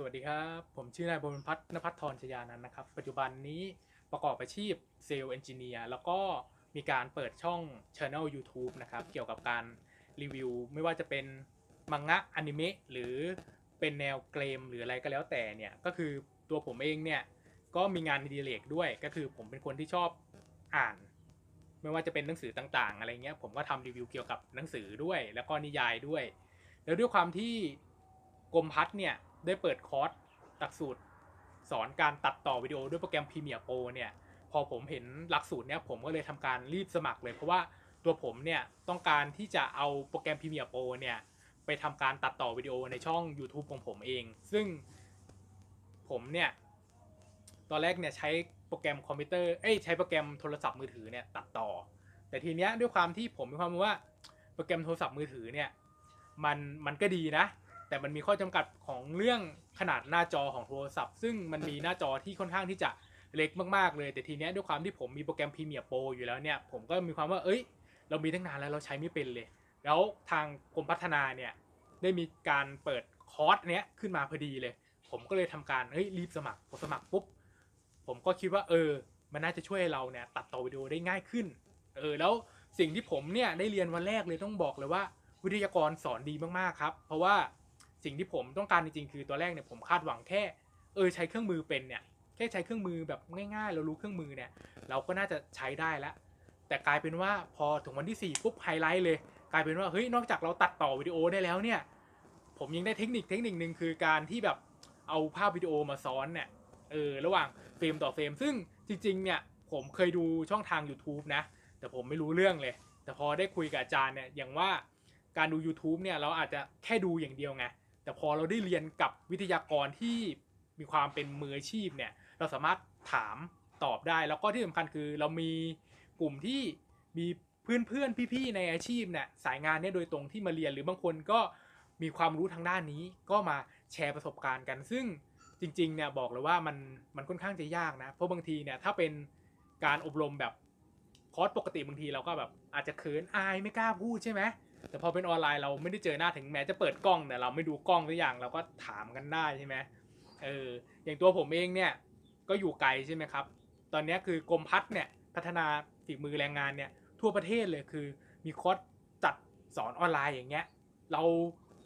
สวัสดีครับ ผมชื่อนายบรมพัฒนภัทรทรชยานันท์นะครับ ปัจจุบันนี้ประกอบอาชีพเซลล์เอนจิเนียร์แล้วก็มีการเปิดช่อง Channel YouTube นะครับ เกี่ยวกับการรีวิว ไม่ว่าจะเป็นมังงะอนิเมะหรือเป็นแนวเกมหรืออะไรก็แล้วแต่เนี่ย ก็คือตัวผมเองเนี่ย ก็มีงานดีเลกด้วยก็คือผมเป็นคนที่ชอบอ่าน ไม่ว่าจะเป็นหนังสือต่างๆ อะไรเงี้ยผมก็ทำรีวิวเกี่ยวกับหนังสือด้วย แล้วก็นิยายด้วย แล้วด้วยความที่กรมพัฒน์เนี่ย ได้เปิดคอร์สหลักสูตร สอนการตัดต่อวิดีโอด้วยโปรแกรม Premiere Pro เนี่ยพอผมเห็นหลักสูตรเนี่ยผมก็เลยทำการรีบสมัครเลย เพราะว่าตัวผมเนี่ยต้องการที่จะเอาโปรแกรม Premiere Pro เนี่ยไปทำการตัดต่อวิดีโอในช่อง YouTube ของผมเอง ซึ่งผมเนี่ยตอนแรกเนี่ยใช้โปรแกรมคอมพิวเตอร์ เอ้ยใช้โปรแกรมโทรศัพท์มือถือเนี่ยตัดต่อ แต่ทีเนี้ยด้วยความที่ผมมีความรู้ว่าโปรแกรมโทรศัพท์มือถือเนี่ยมันมันก็ดีนะ แต่มันมีข้อจำกัดของเรื่องขนาดหน้าจอของโทรศัพท์ ซึ่งมันมีหน้าจอที่ค่อนข้างที่จะเล็กมากๆเลย แต่ทีเนี้ยด้วยความที่ผมมีโปรแกรม Premiere Pro อยู่แล้วเนี่ย ผมก็มีความว่า เอ้ย เรามีตั้งนานแล้วเราใช้ไม่เป็นเลย แล้วทางกรมพัฒนาเนี่ยได้มีการเปิดคอร์สเนี้ยขึ้นมาพอดีเลย ผมก็เลยทำการ เฮ้ย รีบสมัครพอสมัครปุ๊บ ผมก็คิดว่า เออ มันน่าจะช่วยเราเนี่ยตัดต่อวิดีโอได้ง่ายขึ้น เออ แล้วสิ่งที่ผมเนี่ยได้เรียนวันแรกเลยต้องบอกเลยว่า วิทยากรสอนดีมากๆครับ เพราะว่า สิ่งที่ผมต้องการจริงๆคือตัวแรกเนี่ยผมคาดหวังแค่เออใช้เครื่องมือเป็นเนี่ยแค่ใช้เครื่องมือแบบง่ายๆ เรารู้เครื่องมือเนี่ยเราก็น่าจะใช้ได้แล้วแต่กลายเป็นว่าพอถึงวันที่4ปุ๊บไฮไลท์เลย กลายเป็นว่าเฮ้ยนอกจากเราตัดต่อวิดีโอได้แล้วเนี่ยผมยังได้เทคนิคเทคนิคหนึ่งคือการที่แบบเอาภาพวิดีโอมาซ้อนเนี่ยเออระหว่างเฟรมต่อเฟรม ซึ่งจริงๆเนี่ยผมเคยดูช่องทาง YouTube นะ แต่ผมไม่รู้เรื่องเลย แต่พอได้คุยกับอาจารย์เนี่ยอย่างว่าการดู YouTube เนี่ยเราอาจจะแค่ดูอย่างเดียวไง แต่พอเราได้เรียนกับวิทยากรที่มีความเป็นมืออาชีพเนี่ย เราสามารถถามตอบได้ แล้วก็ที่สำคัญคือเรามีกลุ่มที่มีเพื่อนเพื่อนๆพี่ๆในอาชีพเนี่ยสายงานเนี่ยโดยตรงที่มาเรียนหรือบางคนก็มีความรู้ทางด้านนี้ ก็มาแชร์ประสบการณ์กัน ซึ่งจริงๆเนี่ยบอกเลยว่ามันมันค่อนข้างจะยากนะเพราะบางทีเนี่ยถ้าเป็นการอบรมแบบคอร์สปกติบางทีเราก็แบบอาจจะเขินอายไม่กล้าพูดใช่ไหม แต่พอเป็นออนไลน์เราไม่ได้เจอหน้าถึงแม้จะเปิดกล้องแต่เราไม่ดูกล้องตัวอย่างเราก็ถามกันได้ใช่ไหมเอออย่างตัวผมเองเนี่ยก็อยู่ไกลใช่ไหมครับ ตอนนี้คือกรมพัฒน์เนี่ยพัฒนาฝีมือแรงงานเนี่ยทั่วประเทศเลยคือมีคอร์สจัดสอนออนไลน์อย่างเงี้ย เรา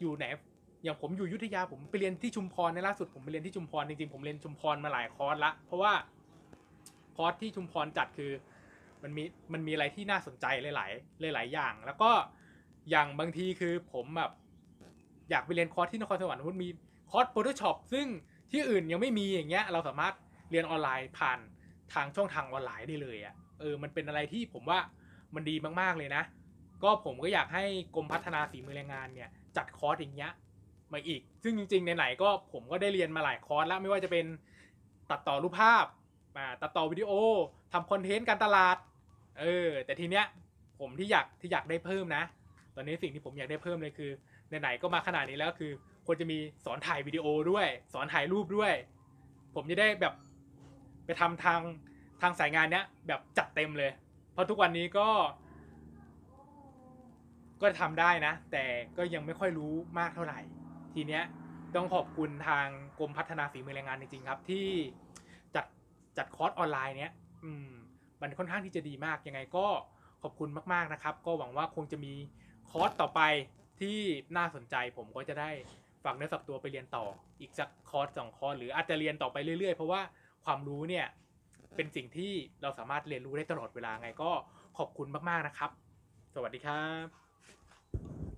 อยู่ไหนอย่างผมอยู่ยุธยาผมไปเรียนที่ชุมพรในล่าสุดผมไปเรียนที่ชุมพรจริงๆผมเรียนชุมพรมาหลายคอร์สละเพราะว่าคอร์สที่ชุมพรจัดคือ มันมีมันมีอะไรที่น่าสนใจหลาย ๆ หลาย ๆ อย่าง แล้วก็ อย่างบางทีคือผมแบบอยากไปเรียนคอร์สที่นครสวรรค์มันมีคอร์ส Photoshop ซึ่งที่อื่นยังไม่มีอย่างเงี้ย เราสามารถเรียนออนไลน์ผ่านทางช่องทางออนไลน์ได้เลยอะ่ะเออมันเป็นอะไรที่ผมว่ามันดีมากๆเลยนะ ก็ผมก็อยากให้กรมพัฒนาฝีมือแรงงานเนี่ยจัดคอร์สอย่างเงี้ยมาอีก ซึ่งจริงๆไหนๆก็ผมก็ได้เรียนมาหลายคอร์สแล้วไม่ว่าจะเป็นตัดต่อรูปภาพอ่าตัดต่อวิดีโอทำคอนเทนต์การตลาดเออแต่ทีเนี้ยผมที่อยากที่อยากได้เพิ่มนะ ตอนนี้สิ่งที่ผมอยากได้เพิ่มเลยคือไหนๆก็มาขนาดนี้แล้วคือควรจะมีสอนถ่ายวิดีโอด้วย สอนถ่ายรูปด้วย ผมจะได้แบบไปทำทางทางสายงานเนี้ยแบบจัดเต็มเลย เพราะทุกวันนี้ก็ ก็ทำได้นะ แต่ก็ยังไม่ค่อยรู้มากเท่าไหร่ ทีเนี้ยต้องขอบคุณทางกรมพัฒนาฝีมือแรงงานจริงๆครับ ที่จัดจัดคอร์สออนไลน์เนี้ยอืมมันค่อนข้างที่จะดีมากยังไงก็ขอบคุณมากๆนะครับ ก็หวังว่าคงจะมี คอร์สต่อไปที่น่าสนใจผมก็จะได้ฝากเนื้อสับตัวไปเรียนต่อ อีกสักคอร์สสองคอร์สหรืออาจจะเรียนต่อไปเรื่อยๆ เพราะว่าความรู้เนี่ยเป็นสิ่งที่เราสามารถเรียนรู้ได้ตลอดเวลาไงก็ขอบคุณมากๆนะครับ สวัสดีครับ